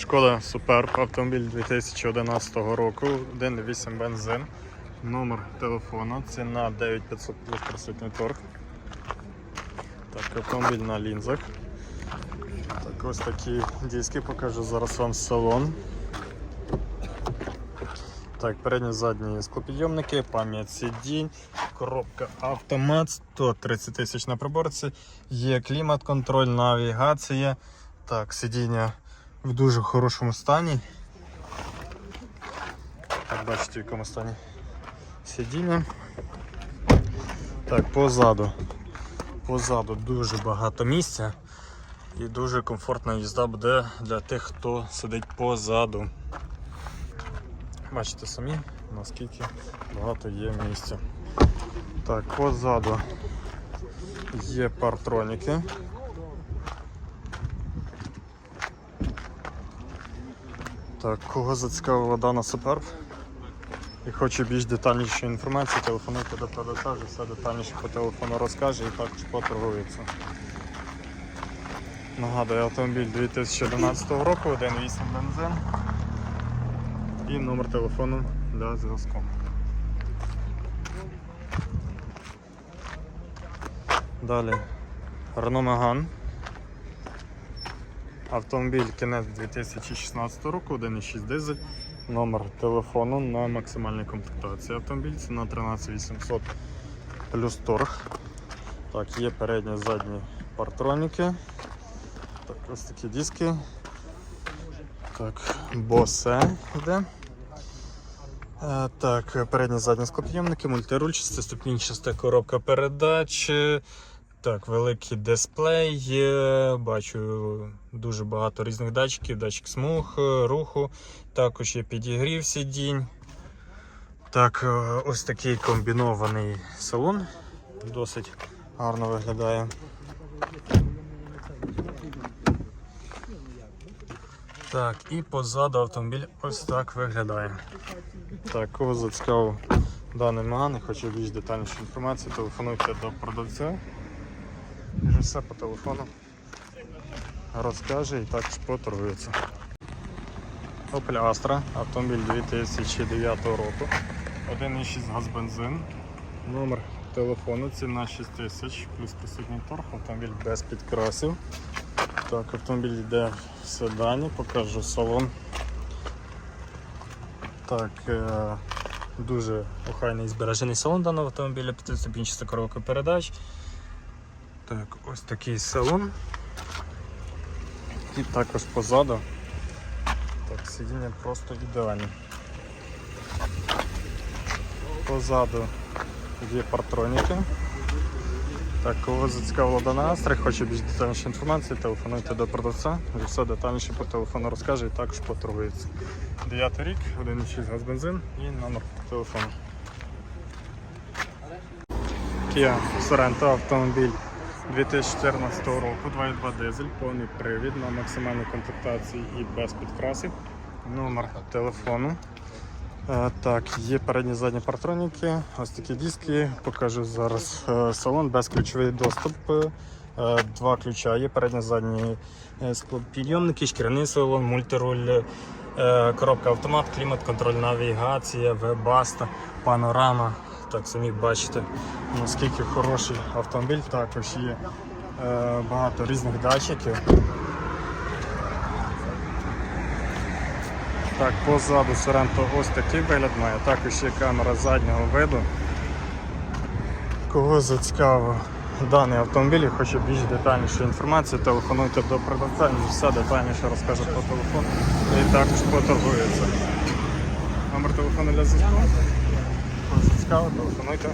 Шкода Суперб, автомобіль 2011 року, 1.8 бензин, номер телефону, ціна 9500 плюс присутній торг. Так, автомобіль на лінзах. Так, ось такі диски покажу зараз вам салон. Так, передні задні склопідйомники, пам'ять сидінь, коробка автомат, 130 тисяч на приборці, є клімат, контроль, навігація. Так, сидіння в дуже хорошому стані. Так, бачите, в якому стані сидіння. Так, позаду. Позаду дуже багато місця і дуже комфортна їзда буде для тих, хто сидить позаду. Бачите самі, наскільки багато є місця. Так, позаду є партроніки. Так, кого зацікавила дана суперб і хоче більш детальнішої інформації, телефонуйте до продавця, все детальніше по телефону розкаже і також поторгується. Нагадую, автомобіль 2011 року, 1.8 бензин і номер телефону для зв'язку. Далі Renault Megane. Автомобіль кінець 2016 року, 1.6 дизель, номер телефону на максимальній комплектації. Автомобіль ціна 13800 плюс торг. Так, є передні задні партроніки. Так, ось такі диски. Так, босе йде. Е, Так, передні задні склопідйомники, мультирульчасті, ступінчаста коробка передач. Так, великий дисплей. Бачу дуже багато різних датчиків, датчик смуг, е, руху. Також є підігрів сидінь. Так, е, ось такий комбінований салон. Досить гарно виглядає. Так, і позаду автомобіль ось так виглядає. Так, кого зацікавив даний маган і хоче більш детальнішу інформацію, телефонуйте до продавця. Вже все по телефону розкаже і також поторгується. Opel Astra, автомобіль 2009 року, 1,6 газ бензин, номер телефону, ціна 6 тисяч, плюс присутній торг, автомобіль без підкрасів. Так, автомобіль йде в седані, покажу салон. Так, е, дуже охайний збережений салон даного автомобіля, 5-ступінчаста коробка передач. Так, ось такий салон. І також позаду. Так, сидіння просто ідеальні. Позаду є партроніки. Так, кого зацікавила дана Астра, хоче більш детальніше інформації, телефонуйте до продавця, все детальніше по телефону розкаже і також поторгується. 9 рік, 1,6 газ бензин і номер телефону. Kia Sorento автомобіль 2014 року, 2,2 дизель, повний привід на максимальній комплектації і без підкрасів. Номер телефону. Е, Так, є передні задні партроніки, ось такі диски. Покажу зараз е, салон, безключовий доступ. е, Два ключа є, передні задні склопідйомники, шкіряний салон, мультируль, коробка автомат, клімат, контроль, навігація, вебаста, панорама. Так, самі бачите, наскільки хороший автомобіль. Також є е, багато різних датчиків. Так, позаду Sorento ось такий вигляд має, також є камера заднього виду. Кого зацікавив даний автомобіль і хоче більш детальнішу інформацію, телефонуйте до продавця, він все детальніше розкаже по телефону і також поторгується. Номер телефону для зв'язку. Кого телефонуйте,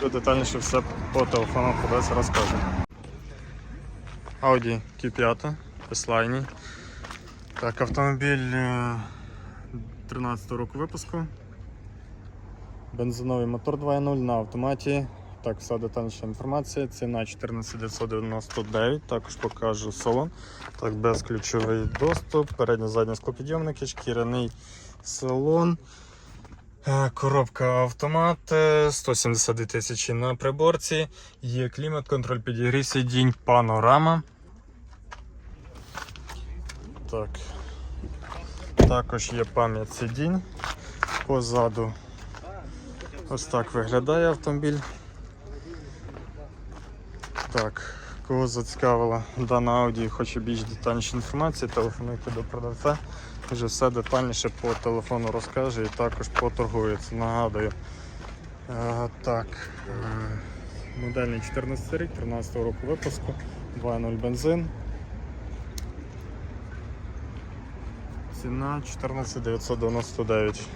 то детальніше все по телефону продавець розкаже. Audi Q5, S-Line. Так, автомобіль е, 13 року випуску. Бензиновий мотор 2.0 на автоматі. Так, вся детальніша інформація. Ціна 14999. Також покажу салон. Так, безключовий доступ, передні задні склопідйомники, шкіряний салон. Е, Коробка автомат, е, 172 тисячі на приборці, є клімат, контроль підігрів сидінь, панорама. Так, Також є пам'ять сидінь. Позаду ось так виглядає автомобіль. Так, кого зацікавила дана і хоче більш детальніше інформації, телефонуйте до продавця. Вже все детальніше по телефону розкаже і також поторгується. Нагадую. Е, так, е, модельний 14 рік, 13 року випуску, 2.0 бензин. Ціна 14 999.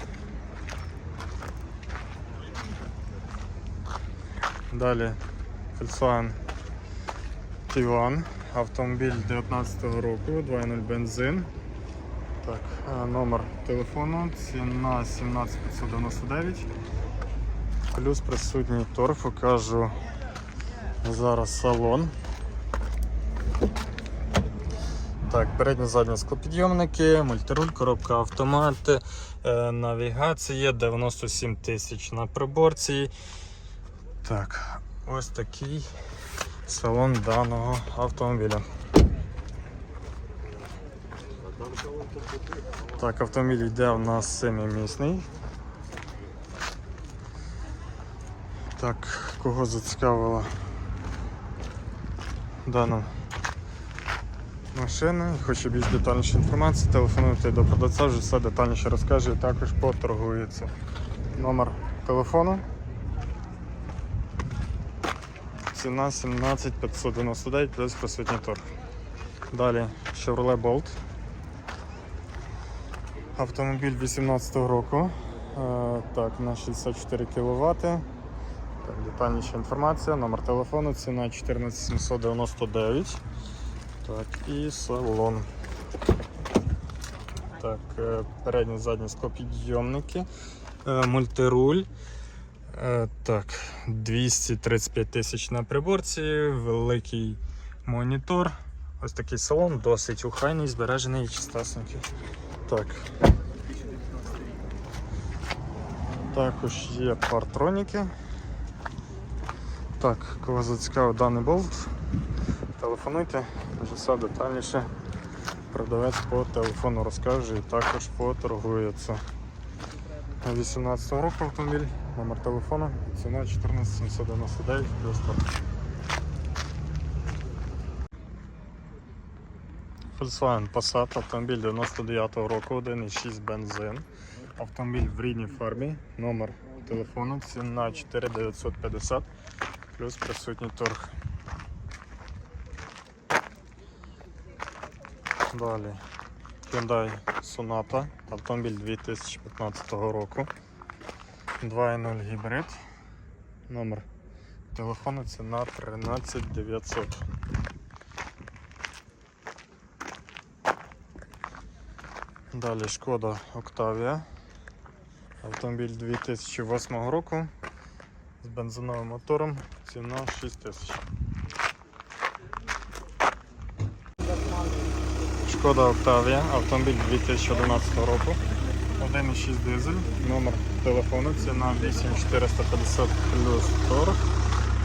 Далі Volkswagen Tiguan, автомобіль 19 року, 2.0 бензин. Так, е, номер телефону, ціна 17599. Плюс присутній торг, покажу зараз салон. Так, передні задні склопідйомники, мультируль, коробка автомат, е, навігація, 97 тисяч на приборці. Так, ось такий салон даного автомобіля. Так, автомобіль йде у нас семимісний. Так, кого зацікавила дана машина хоче більш детальніше інформації, телефонуйте до продавця, вже все детальніше розкаже також поторгується. Номер телефону. Ціна 17 599 плюс присутній торг. Далі Chevrolet Bolt. Автомобіль 18 року. Е, Так, на 64 кВт. Так, детальніша інформація, номер телефону, ціна 14799. Так, і салон. Так, е, передні задні склопідйомники, е, мультируль. Так, 235 тисяч на приборці, великий монітор. Ось такий салон, досить ухайний, збережений і чистесенький. Так. Також є партроніки. Так, кого зацікавив даний болт, телефонуйте, вже все детальніше. Продавець по телефону розкаже і також поторгується. 18 року автомобіль, номер телефону, ціна 14799 плюс Volkswagen Passat, автомобіль 99-го року, 1,6 бензин. Автомобіль в рідній фарбі, номер телефону, ціна 4950 плюс присутній торг. Далі Hyundai Sonata, автомобіль 2015 року. 2.0 гібрид. Номер телефону ціна 13900. Далі шкода Octavia. Автомобіль 2008 року з бензиновим мотором. Ціна 6000. Шкода Octavia, автомобіль 2011 року. 1,6 дизель, номер телефону, ціна 8450 плюс торг.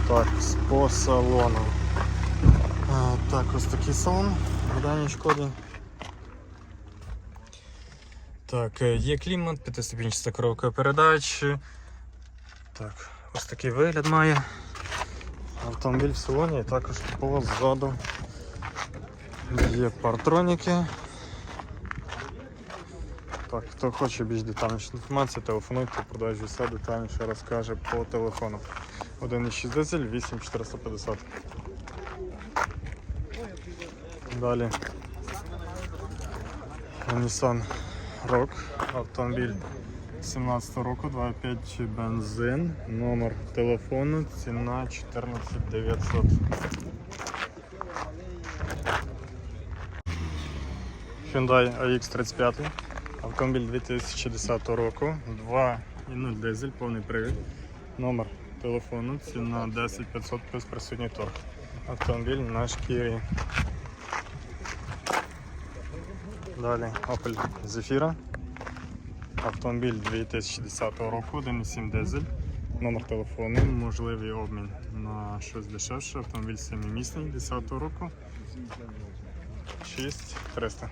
Так, по салону. Так, ось такий салон в даній шкоді. Так, е, є клімат, п'ятиступінчаста коробка передач. Так, ось такий вигляд має. Автомобіль в салоні і також позаду є партроніки. Так, хто хоче більш детальніше інформацію, телефонуйте, продажі все детальніше розкаже по телефону. 1,6 дизель, 8450. Далі. Nissan Rock, автомобіль 17 року, 2,5 бензин, номер телефону, ціна 14900. Hyundai AX35, автомобіль 2010 року, 2,0 дизель, повний привід, номер телефону, ціна 10500 плюс присутній торг. Автомобіль на шкірі. Далі Opel Zafira. Автомобіль 2010 року, 1,7 дизель. Номер телефону, можливий обмін на щось дешевше. Автомобіль 7-місний 10 року. 6300.